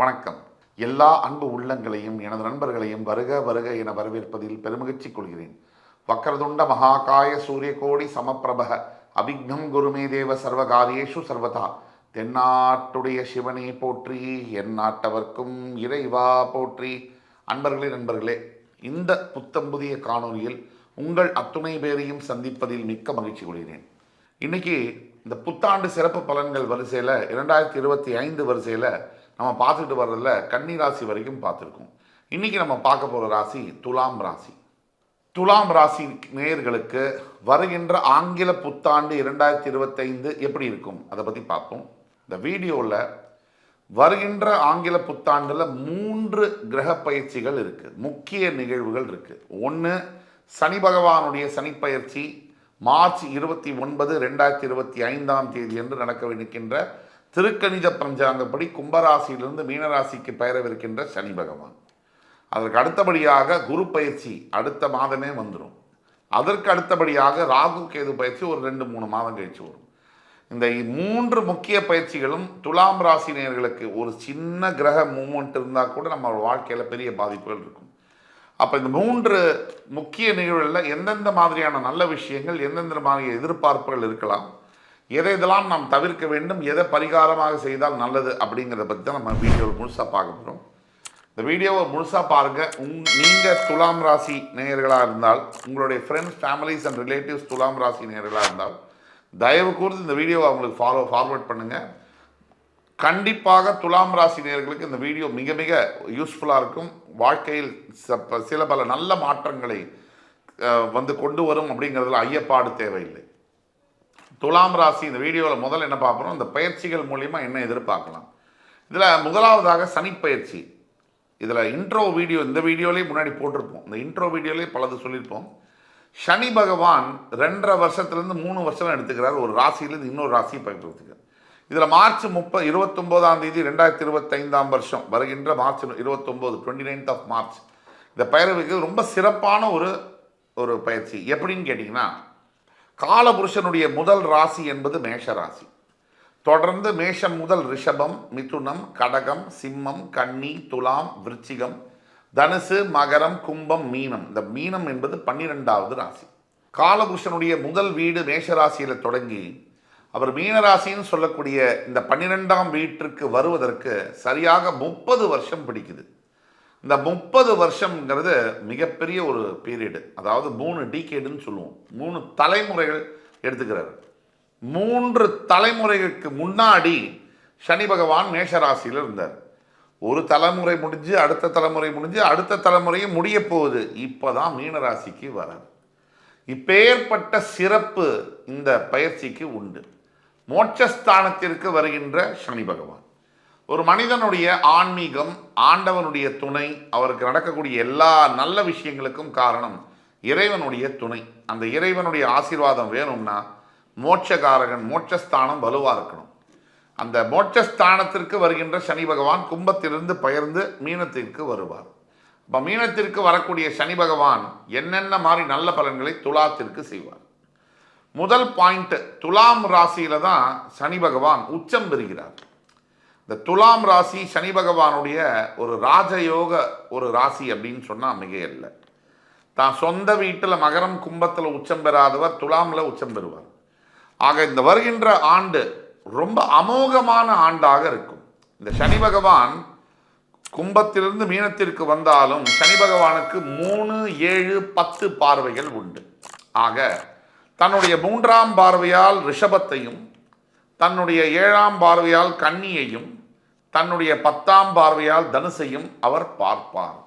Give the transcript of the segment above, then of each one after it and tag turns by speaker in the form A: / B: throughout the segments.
A: வணக்கம் எல்லா அன்பு உள்ளங்களையும் எனது நண்பர்களையும் வருக வருக என வரவேற்பதில் பெருமகிழ்ச்சி கொள்கிறேன் வக்கரதுண்ட மகாகாய சூரிய கோடி சமப்பிரபக அபிக்னம் குருமே தேவ சர்வ காரியேஷு சர்வதா தென்னாட்டுடைய சிவனை போற்றி என் நாட்டவர்க்கும் இறைவா போற்றி அன்பர்களே நண்பர்களே இந்த புத்தம்புதிய காணொலியில் உங்கள் அத்துணை பேரையும் சந்திப்பதில் மிக்க மகிழ்ச்சி கொள்கிறேன் இன்னைக்கு இந்த புத்தாண்டு சிறப்பு பலன்கள் வரிசையில் இரண்டாயிரத்தி இருபத்தி ஐந்து வரிசையில் நம்ம பார்த்துட்டு வர்றதில் கன்னி ராசி வரைக்கும் பார்த்துருக்கோம் இன்றைக்கி நம்ம பார்க்க போகிற ராசி துலாம் ராசி துலாம் ராசி நேயர்களுக்கு வருகின்ற ஆங்கில புத்தாண்டு இரண்டாயிரத்தி இருபத்தைந்து எப்படி இருக்கும் அதை பற்றி பார்ப்போம் இந்த வீடியோவில் வருகின்ற ஆங்கில புத்தாண்டில் மூன்று கிரக பயிற்சிகள் இருக்குது முக்கிய நிகழ்வுகள் இருக்குது ஒன்று சனி பகவானுடைய சனிப்பயிற்சி மார்ச் இருபத்தி ஒன்பது ரெண்டாயிரத்தி இருபத்தி ஐந்தாம் தேதி என்று நடக்க இருக்கின்ற திருக்கணித பஞ்சாங்கப்படி கும்பராசியிலிருந்து மீனராசிக்கு பெயரவிருக்கின்ற சனி பகவான் அதற்கு அடுத்தபடியாக குரு பயிற்சி அடுத்த மாதமே வந்துடும் அதற்கு அடுத்தபடியாக ராகு கேது பயிற்சி ஒரு ரெண்டு மூணு மாதம் கழிச்சு வரும் இந்த மூன்று முக்கிய பயிற்சிகளும் துலாம் ராசி நேர்களுக்கு ஒரு சின்ன கிரக மூமெண்ட் இருந்தால் கூட நம்ம வாழ்க்கையில் பெரிய பாதிப்புகள் இருக்கும் அப்போ இந்த மூன்று முக்கிய நிகழ்வுகளில் எந்தெந்த மாதிரியான நல்ல விஷயங்கள் எந்தெந்த மாதிரியான எதிர்பார்ப்புகள் இருக்கலாம் எதை இதெல்லாம் நாம் தவிர்க்க வேண்டும் எதை பரிகாரமாக செய்தால் நல்லது அப்படிங்கிறத பற்றி தான் நம்ம வீடியோவில் முழுசாக பார்க்க போகிறோம் இந்த வீடியோவை முழுசாக பாருங்கள் உங் நீங்கள் துலாம் ராசி நேயர்களாக இருந்தால் உங்களுடைய ஃப்ரெண்ட்ஸ் ஃபேமிலிஸ் அண்ட் ரிலேட்டிவ்ஸ் துலாம் ராசி நேயர்களாக இருந்தால் தயவு கூர்ந்து இந்த வீடியோவை அவங்களுக்கு ஃபாலோ ஃபார்வர்ட் பண்ணுங்கள் கண்டிப்பாக துலாம் ராசி நேர்களுக்கு இந்த வீடியோ மிக மிக யூஸ்ஃபுல்லாக இருக்கும் வாழ்க்கையில் சில பல நல்ல மாற்றங்களை வந்து கொண்டு வரும் அப்படிங்கிறதுல ஐயப்பாடு தேவையில்லை துலாம் ராசி இந்த வீடியோவில் முதல்ல என்ன பார்க்கணும் இந்த பயிற்சிகள் மூலியமாக என்ன எதிர்பார்க்கலாம் இதில் முதலாவதாக சனிப்பயிற்சி இதில் இன்ட்ரோ வீடியோ இந்த வீடியோலேயே முன்னாடி போட்டிருப்போம் இந்த இன்ட்ரோ வீடியோலேயே பலது சொல்லியிருப்போம் சனி பகவான் ரெண்டரை வருஷத்துலேருந்து மூணு வருஷம் எடுத்துக்கிறார் ஒரு ராசியிலேருந்து இன்னொரு ராசியை பயிர்றதுக்கு இதில் மார்ச் முப்பது இருபத்தொம்போதாம் தேதி ரெண்டாயிரத்தி இருபத்தைந்தாம் வருஷம் வருகின்ற மார்ச் இருபத்தொம்போது டுவெண்ட்டி நைன்த் ஆஃப் மார்ச் இந்த பயிர் ரொம்ப சிறப்பான ஒரு ஒரு பயிற்சி எப்படின்னு கேட்டிங்கன்னா காலபுருஷனுடைய முதல் ராசி என்பது மேஷ ராசி தொடர்ந்து மேஷம் முதல் ரிஷபம் மிதுனம் கடகம் சிம்மம் கன்னி துலாம் விருச்சிகம் தனுசு மகரம் கும்பம் மீனம் இந்த மீனம் என்பது பன்னிரெண்டாவது ராசி காலபுருஷனுடைய முதல் வீடு மேஷராசியில் தொடங்கி அவர் மீனராசின்னு சொல்லக்கூடிய இந்த பன்னிரெண்டாம் வீட்டிற்கு வருவதற்கு சரியாக முப்பது வருஷம் பிடிக்குது இந்த முப்பது வருஷங்கிறது மிகப்பெரிய ஒரு பீரியடு அதாவது மூணு டிகேடுன்னு சொல்லுவோம் மூணு தலைமுறைகள் எடுத்துக்கிறாரு மூன்று தலைமுறைகளுக்கு முன்னாடி சனி பகவான் மேஷராசியில் இருந்தார் ஒரு தலைமுறை முடிஞ்சு அடுத்த தலைமுறை முடிஞ்சு அடுத்த தலைமுறையும் முடிய போகுது இப்போ தான் மீனராசிக்கு வரார் இப்பேற்பட்ட சிறப்பு இந்த பயிற்சிக்கு உண்டு மோட்சஸ்தானத்திற்கு வருகின்ற சனி பகவான் ஒரு மனிதனுடைய ஆன்மீகம் ஆண்டவனுடைய துணை அவருக்கு நடக்கக்கூடிய எல்லா நல்ல விஷயங்களுக்கும் காரணம் இறைவனுடைய துணை அந்த இறைவனுடைய ஆசீர்வாதம் வேணும்னா மோட்சகாரகன் மோட்சஸ்தானம் வலுவாக இருக்கணும் அந்த மோட்சஸ்தானத்திற்கு வருகின்ற சனி பகவான் கும்பத்திலிருந்து பயிர்ந்து மீனத்திற்கு வருவார் இப்போ மீனத்திற்கு வரக்கூடிய சனி பகவான் என்னென்ன மாதிரி நல்ல பலன்களை துலாத்திற்கு செய்வார் முதல் பாயிண்ட்டு துலாம் ராசியில் தான் சனி பகவான் உச்சம் பெறுகிறார் இந்த துலாம் ராசி சனி பகவானுடைய ஒரு ராஜயோக ஒரு ராசி அப்படின்னு சொன்னால் மிக இல்லை தான் சொந்த வீட்டில் மகரம் கும்பத்தில் உச்சம் பெறாதவர் துலாமில் உச்சம் பெறுவார் ஆக இந்த வருகின்ற ஆண்டு ரொம்ப அமோகமான ஆண்டாக இருக்கும் இந்த சனி பகவான் கும்பத்திலிருந்து மீனத்திற்கு வந்தாலும் சனி பகவானுக்கு மூணு ஏழு பத்து பார்வைகள் உண்டு ஆக தன்னுடைய மூன்றாம் பார்வையால் ரிஷபத்தையும் தன்னுடைய ஏழாம் பார்வையால் கன்னியையும் தன்னுடைய பத்தாம் பார்வையால் தனுசையும் அவர் பார்ப்பார்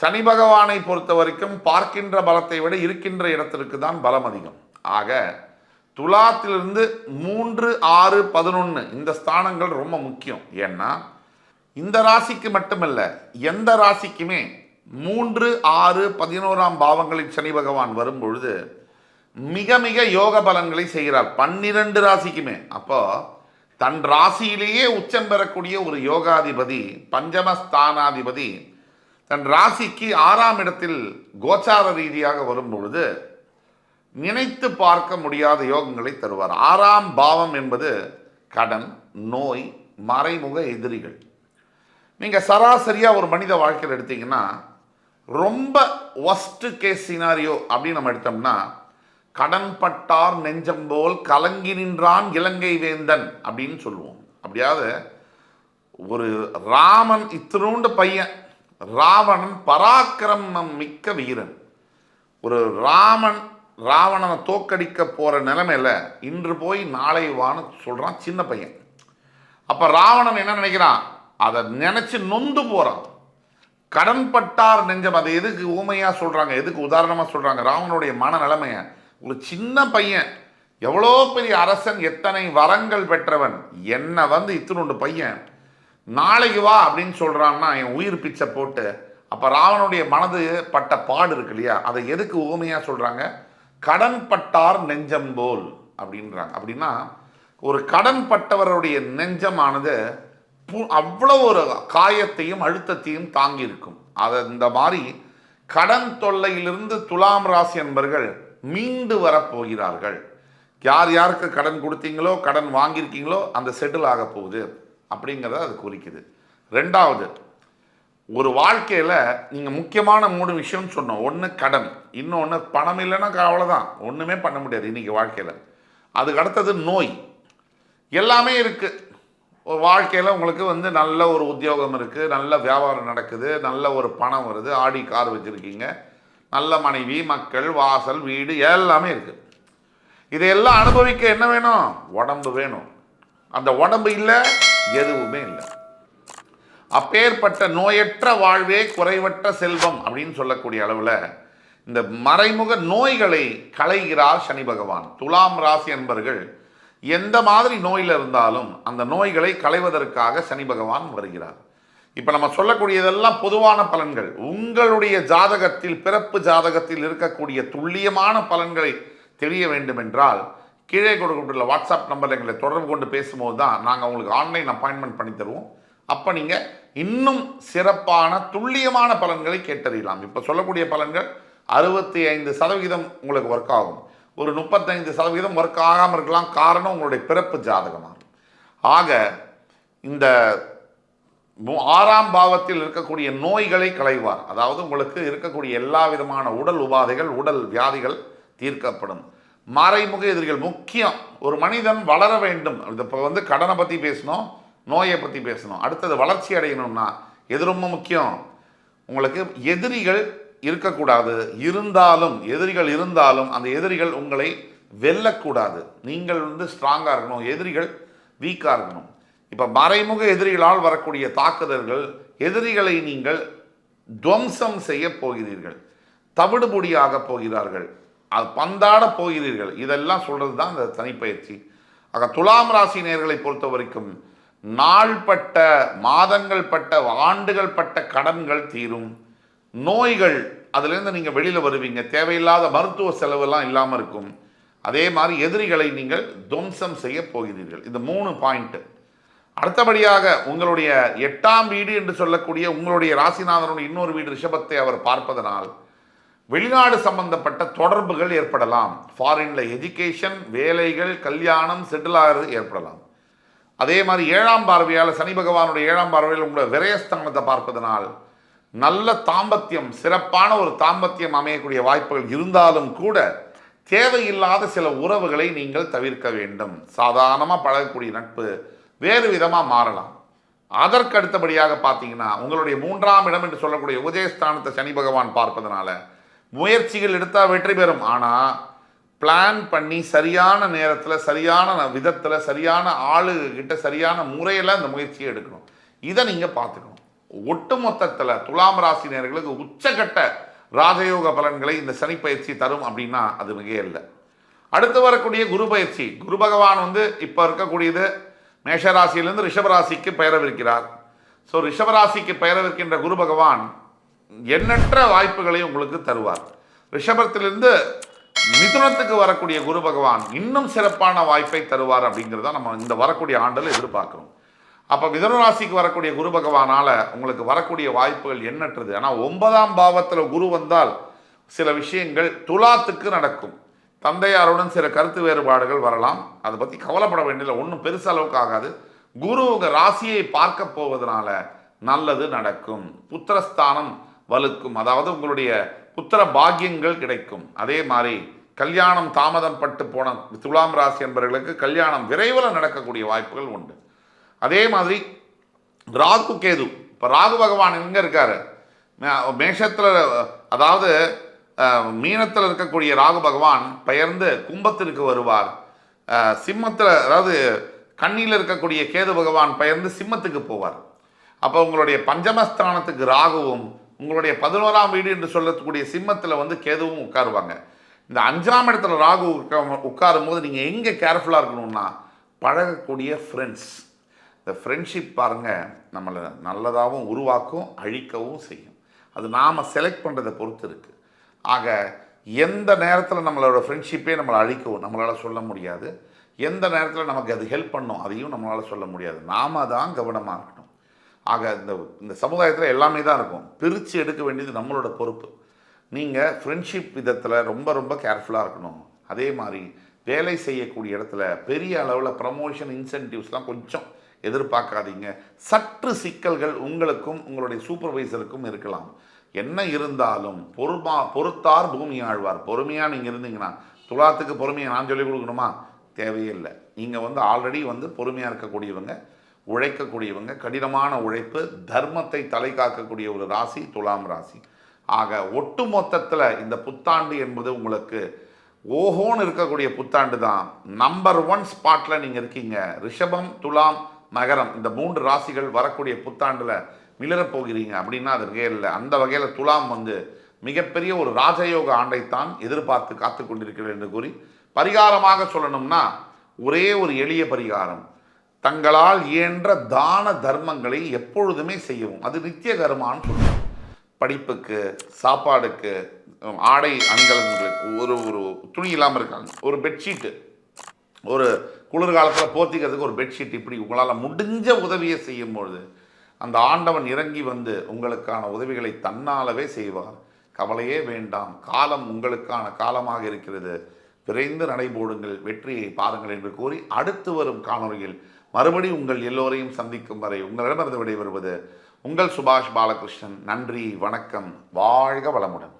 A: சனி பகவானை பொறுத்த வரைக்கும் பார்க்கின்ற பலத்தை விட இருக்கின்ற இடத்திற்கு தான் பலம் அதிகம் ஆக துலாத்திலிருந்து மூன்று ஆறு பதினொன்று இந்த ஸ்தானங்கள் ரொம்ப முக்கியம் ஏன்னா இந்த ராசிக்கு மட்டுமல்ல எந்த ராசிக்குமே மூன்று ஆறு பதினோராம் பாவங்களில் சனி பகவான் வரும் பொழுது மிக மிக யோக பலன்களை செய்கிறார் பன்னிரண்டு ராசிக்குமே அப்போ தன் ராசியிலேயே உச்சம் பெறக்கூடிய ஒரு யோகாதிபதி பஞ்சமஸ்தானாதிபதி தன் ராசிக்கு ஆறாம் இடத்தில் கோச்சார ரீதியாக வரும் பொழுது நினைத்து பார்க்க முடியாத யோகங்களை தருவார் ஆறாம் பாவம் என்பது கடன் நோய் மறைமுக எதிரிகள் நீங்கள் சராசரியாக ஒரு மனித வாழ்க்கையில் எடுத்தீங்கன்னா ரொம்ப ஒஸ்ட்டு கேஸ் சினாரியோ அப்படின்னு நம்ம எடுத்தோம்னா கடன்பட்டார் நெஞ்சம் போல் கலங்கி நின்றான் இலங்கை வேந்தன் அப்படின்னு சொல்லுவோம் அப்படியாவது ஒரு ராமன் இத்தினூண்டு பையன் ராவணன் பராக்கிரமம் மிக்க வீரன் ஒரு ராமன் ராவணனை தோக்கடிக்க போகிற நிலைமையில் இன்று போய் நாளை வான்னு சொல்கிறான் சின்ன பையன் அப்போ ராவணன் என்ன நினைக்கிறான் அதை நினச்சி நொந்து போகிறான் கடன்பட்டார் நெஞ்சம் அதை எதுக்கு ஊமையாக சொல்கிறாங்க எதுக்கு உதாரணமாக சொல்கிறாங்க ராவனுடைய மன நிலைமையை ஒரு சின்ன பையன் எவ்வளோ பெரிய அரசன் எத்தனை வரங்கள் பெற்றவன் என்னை வந்து இத்தனொண்டு பையன் நாளைக்கு வா அப்படின்னு சொல்கிறான்னா என் உயிர் பிச்சை போட்டு அப்போ ராவனுடைய மனது பட்ட பாடு இருக்கு இல்லையா அதை எதுக்கு ஓமையாக சொல்கிறாங்க கடன் பட்டார் நெஞ்சம் போல் அப்படின்றாங்க அப்படின்னா ஒரு கடன் பட்டவருடைய நெஞ்சமானது அவ்வளோ ஒரு காயத்தையும் அழுத்தத்தையும் தாங்கியிருக்கும் அதை இந்த மாதிரி கடன் தொல்லையிலிருந்து துலாம் ராசி என்பர்கள் மீண்டு வரப்போகிறார்கள் யார் யாருக்கு கடன் கொடுத்தீங்களோ கடன் வாங்கியிருக்கீங்களோ அந்த செட்டில் ஆக போகுது அப்படிங்கிறத அது குறிக்குது ரெண்டாவது ஒரு வாழ்க்கையில் நீங்கள் முக்கியமான மூணு விஷயம்னு சொன்னோம் ஒன்று கடன் இன்னொன்று பணம் இல்லைன்னா அவ்வளோதான் ஒன்றுமே பண்ண முடியாது இன்றைக்கி வாழ்க்கையில் அதுக்கு அடுத்தது நோய் எல்லாமே இருக்குது ஒரு வாழ்க்கையில் உங்களுக்கு வந்து நல்ல ஒரு உத்தியோகம் இருக்குது நல்ல வியாபாரம் நடக்குது நல்ல ஒரு பணம் வருது ஆடி கார் வச்சுருக்கீங்க நல்ல மனைவி மக்கள் வாசல் வீடு எல்லாமே இருக்குது இதையெல்லாம் அனுபவிக்க என்ன வேணும் உடம்பு வேணும் அந்த உடம்பு இல்லை எதுவுமே இல்லை அப்பேற்பட்ட நோயற்ற வாழ்வே குறைவற்ற செல்வம் அப்படின்னு சொல்லக்கூடிய அளவில் இந்த மறைமுக நோய்களை களைகிறார் சனி பகவான் துலாம் ராசி என்பர்கள் எந்த மாதிரி நோயில் இருந்தாலும் அந்த நோய்களை களைவதற்காக சனி பகவான் வருகிறார் இப்போ நம்ம சொல்லக்கூடியதெல்லாம் பொதுவான பலன்கள் உங்களுடைய ஜாதகத்தில் பிறப்பு ஜாதகத்தில் இருக்கக்கூடிய துல்லியமான பலன்களை தெரிய வேண்டுமென்றால் கீழே கொடுக்கப்பட்டுள்ள வாட்ஸ்அப் நம்பர் எங்களை தொடர்பு கொண்டு பேசும்போது தான் நாங்கள் உங்களுக்கு ஆன்லைன் அப்பாயின்மெண்ட் பண்ணி தருவோம் அப்போ நீங்கள் இன்னும் சிறப்பான துல்லியமான பலன்களை கேட்டறியலாம் இப்போ சொல்லக்கூடிய பலன்கள் அறுபத்தி ஐந்து சதவிகிதம் உங்களுக்கு ஒர்க் ஆகும் ஒரு முப்பத்தைந்து சதவிகிதம் ஒர்க் ஆகாமல் இருக்கலாம் காரணம் உங்களுடைய பிறப்பு ஜாதகமாகும் ஆக இந்த ஆறாம் பாவத்தில் இருக்கக்கூடிய நோய்களை களைவார் அதாவது உங்களுக்கு இருக்கக்கூடிய எல்லா விதமான உடல் உபாதைகள் உடல் வியாதிகள் தீர்க்கப்படும் மறைமுக எதிரிகள் முக்கியம் ஒரு மனிதன் வளர வேண்டும் இப்போ வந்து கடனை பற்றி பேசணும் நோயை பற்றி பேசணும் அடுத்தது வளர்ச்சி அடையணும்னா எது ரொம்ப முக்கியம் உங்களுக்கு எதிரிகள் இருக்கக்கூடாது இருந்தாலும் எதிரிகள் இருந்தாலும் அந்த எதிரிகள் உங்களை வெல்லக்கூடாது நீங்கள் வந்து ஸ்ட்ராங்காக இருக்கணும் எதிரிகள் வீக்காக இருக்கணும் இப்போ மறைமுக எதிரிகளால் வரக்கூடிய தாக்குதல்கள் எதிரிகளை நீங்கள் துவம்சம் செய்ய போகிறீர்கள் தவிடுபொடியாக போகிறார்கள் அது பந்தாட போகிறீர்கள் இதெல்லாம் சொல்கிறது தான் அந்த தனிப்பயிற்சி ஆக துலாம் ராசி நேர்களை பொறுத்த வரைக்கும் நாள்பட்ட மாதங்கள் பட்ட ஆண்டுகள் பட்ட கடன்கள் தீரும் நோய்கள் அதுலேருந்து நீங்கள் வெளியில் வருவீங்க தேவையில்லாத மருத்துவ செலவெல்லாம் இல்லாமல் இருக்கும் அதே மாதிரி எதிரிகளை நீங்கள் துவம்சம் செய்ய போகிறீர்கள் இந்த மூணு பாயிண்ட்டு அடுத்தபடியாக உங்களுடைய எட்டாம் வீடு என்று சொல்லக்கூடிய உங்களுடைய ராசிநாதனுடைய இன்னொரு வீடு ரிஷபத்தை அவர் பார்ப்பதனால் வெளிநாடு சம்பந்தப்பட்ட தொடர்புகள் ஏற்படலாம் ஃபாரினில் எஜுகேஷன் வேலைகள் கல்யாணம் செட்டில் ஆகிறது ஏற்படலாம் அதே மாதிரி ஏழாம் பார்வையால் சனி பகவானுடைய ஏழாம் பார்வையில் உங்களுடைய விரயஸ்தானத்தை பார்ப்பதனால் நல்ல தாம்பத்தியம் சிறப்பான ஒரு தாம்பத்தியம் அமையக்கூடிய வாய்ப்புகள் இருந்தாலும் கூட தேவையில்லாத சில உறவுகளை நீங்கள் தவிர்க்க வேண்டும் சாதாரணமாக பழகக்கூடிய நட்பு வேறு விதமாக மாறலாம் அதற்கு அடுத்தபடியாக பார்த்தீங்கன்னா உங்களுடைய மூன்றாம் இடம் என்று சொல்லக்கூடிய உதயஸ்தானத்தை சனி பகவான் பார்ப்பதனால முயற்சிகள் எடுத்தால் வெற்றி பெறும் ஆனால் பிளான் பண்ணி சரியான நேரத்தில் சரியான விதத்தில் சரியான ஆளுகிட்ட சரியான முறையில் அந்த முயற்சியை எடுக்கணும் இதை நீங்கள் பார்த்துக்கணும் ஒட்டுமொத்தத்தில் துலாம் ராசி நேர்களுக்கு உச்சகட்ட ராஜயோக பலன்களை இந்த சனி பயிற்சி தரும் அப்படின்னா அது மிக இல்லை அடுத்து வரக்கூடிய குரு பயிற்சி குரு பகவான் வந்து இப்போ இருக்கக்கூடியது மேஷராசியிலிருந்து ரிஷபராசிக்கு பெயரவிருக்கிறார் ஸோ ரிஷபராசிக்கு பெயரவிருக்கின்ற குரு பகவான் எண்ணற்ற வாய்ப்புகளை உங்களுக்கு தருவார் ரிஷபத்திலிருந்து மிதுனத்துக்கு வரக்கூடிய குரு பகவான் இன்னும் சிறப்பான வாய்ப்பை தருவார் அப்படிங்கிறத நம்ம இந்த வரக்கூடிய ஆண்டில் எதிர்பார்க்குறோம் அப்போ மிதுன ராசிக்கு வரக்கூடிய குரு பகவானால் உங்களுக்கு வரக்கூடிய வாய்ப்புகள் எண்ணற்றது ஆனால் ஒன்பதாம் பாவத்தில் குரு வந்தால் சில விஷயங்கள் துலாத்துக்கு நடக்கும் தந்தையாருடன் சில கருத்து வேறுபாடுகள் வரலாம் அதை பற்றி கவலைப்பட வேண்டியதில்லை ஒன்றும் பெருசளவுக்கு அளவுக்கு ஆகாது குரு உங்கள் ராசியை பார்க்க போவதனால நல்லது நடக்கும் புத்திரஸ்தானம் வலுக்கும் அதாவது உங்களுடைய புத்திர பாக்கியங்கள் கிடைக்கும் அதே மாதிரி கல்யாணம் தாமதம் பட்டு போன துலாம் ராசி என்பவர்களுக்கு கல்யாணம் விரைவில் நடக்கக்கூடிய வாய்ப்புகள் உண்டு அதே மாதிரி ராகு கேது இப்போ ராகு பகவான் எங்கே இருக்கார் மேஷத்தில் அதாவது மீனத்தில் இருக்கக்கூடிய ராகு பகவான் பெயர்ந்து கும்பத்திற்கு வருவார் சிம்மத்தில் அதாவது கண்ணியில் இருக்கக்கூடிய கேது பகவான் பெயர்ந்து சிம்மத்துக்கு போவார் அப்போ உங்களுடைய பஞ்சமஸ்தானத்துக்கு ராகுவும் உங்களுடைய பதினோராம் வீடு என்று சொல்லக்கூடிய சிம்மத்தில் வந்து கேதுவும் உட்காருவாங்க இந்த அஞ்சாம் இடத்துல ராகு உட்காரும் போது நீங்கள் எங்கே கேர்ஃபுல்லாக இருக்கணும்னா பழகக்கூடிய ஃப்ரெண்ட்ஸ் இந்த ஃப்ரெண்ட்ஷிப் பாருங்கள் நம்மளை நல்லதாகவும் உருவாக்கும் அழிக்கவும் செய்யும் அது நாம் செலக்ட் பண்ணுறதை பொறுத்து இருக்குது ஆக எந்த நேரத்தில் நம்மளோட ஃப்ரெண்ட்ஷிப்பே நம்மளை அழிக்கவும் நம்மளால் சொல்ல முடியாது எந்த நேரத்தில் நமக்கு அது ஹெல்ப் பண்ணும் அதையும் நம்மளால் சொல்ல முடியாது நாம் தான் கவனமாக இருக்கணும் ஆக இந்த இந்த சமுதாயத்தில் எல்லாமே தான் இருக்கும் பிரித்து எடுக்க வேண்டியது நம்மளோட பொறுப்பு நீங்கள் ஃப்ரெண்ட்ஷிப் விதத்தில் ரொம்ப ரொம்ப கேர்ஃபுல்லாக இருக்கணும் அதே மாதிரி வேலை செய்யக்கூடிய இடத்துல பெரிய அளவில் ப்ரமோஷன் இன்சென்டிவ்ஸ்லாம் கொஞ்சம் எதிர்பார்க்காதீங்க சற்று சிக்கல்கள் உங்களுக்கும் உங்களுடைய சூப்பர்வைசருக்கும் இருக்கலாம் என்ன இருந்தாலும் பொறுமா பொறுத்தார் பூமி ஆழ்வார் பொறுமையாக நீங்கள் இருந்தீங்கன்னா துலாத்துக்கு பொறுமையை நான் சொல்லிக் கொடுக்கணுமா தேவையில்லை நீங்கள் வந்து ஆல்ரெடி வந்து பொறுமையாக இருக்கக்கூடியவங்க உழைக்கக்கூடியவங்க கடினமான உழைப்பு தர்மத்தை தலை காக்கக்கூடிய ஒரு ராசி துலாம் ராசி ஆக ஒட்டு மொத்தத்தில் இந்த புத்தாண்டு என்பது உங்களுக்கு ஓஹோன்னு இருக்கக்கூடிய புத்தாண்டு தான் நம்பர் ஒன் ஸ்பாட்டில் நீங்கள் இருக்கீங்க ரிஷபம் துலாம் மகரம் இந்த மூன்று ராசிகள் வரக்கூடிய புத்தாண்டில் மிளரப்போகிறீங்க அப்படின்னா அதற்கே இல்லை அந்த வகையில் துலாம் வந்து மிகப்பெரிய ஒரு ராஜயோக ஆண்டைத்தான் எதிர்பார்த்து காத்து கொண்டிருக்கிறேன் என்று கூறி பரிகாரமாக சொல்லணும்னா ஒரே ஒரு எளிய பரிகாரம் தங்களால் இயன்ற தான தர்மங்களை எப்பொழுதுமே செய்யவும் அது நித்திய கர்மான்னு சொல்லணும் படிப்புக்கு சாப்பாடுக்கு ஆடை அணிகலன்களுக்கு ஒரு ஒரு துணி இல்லாமல் இருக்காங்க ஒரு பெட்ஷீட்டு ஒரு குளிர்காலத்தில் போத்திக்கிறதுக்கு ஒரு பெட்ஷீட் இப்படி உங்களால் முடிஞ்ச உதவியை செய்யும்பொழுது அந்த ஆண்டவன் இறங்கி வந்து உங்களுக்கான உதவிகளை தன்னாலவே செய்வார் கவலையே வேண்டாம் காலம் உங்களுக்கான காலமாக இருக்கிறது விரைந்து நடைபோடுங்கள் வெற்றியை பாருங்கள் என்று கூறி அடுத்து வரும் காணொலியில் மறுபடி உங்கள் எல்லோரையும் சந்திக்கும் வரை உங்களிடமிருந்து விடைபெறுவது உங்கள் சுபாஷ் பாலகிருஷ்ணன் நன்றி வணக்கம் வாழ்க வளமுடன்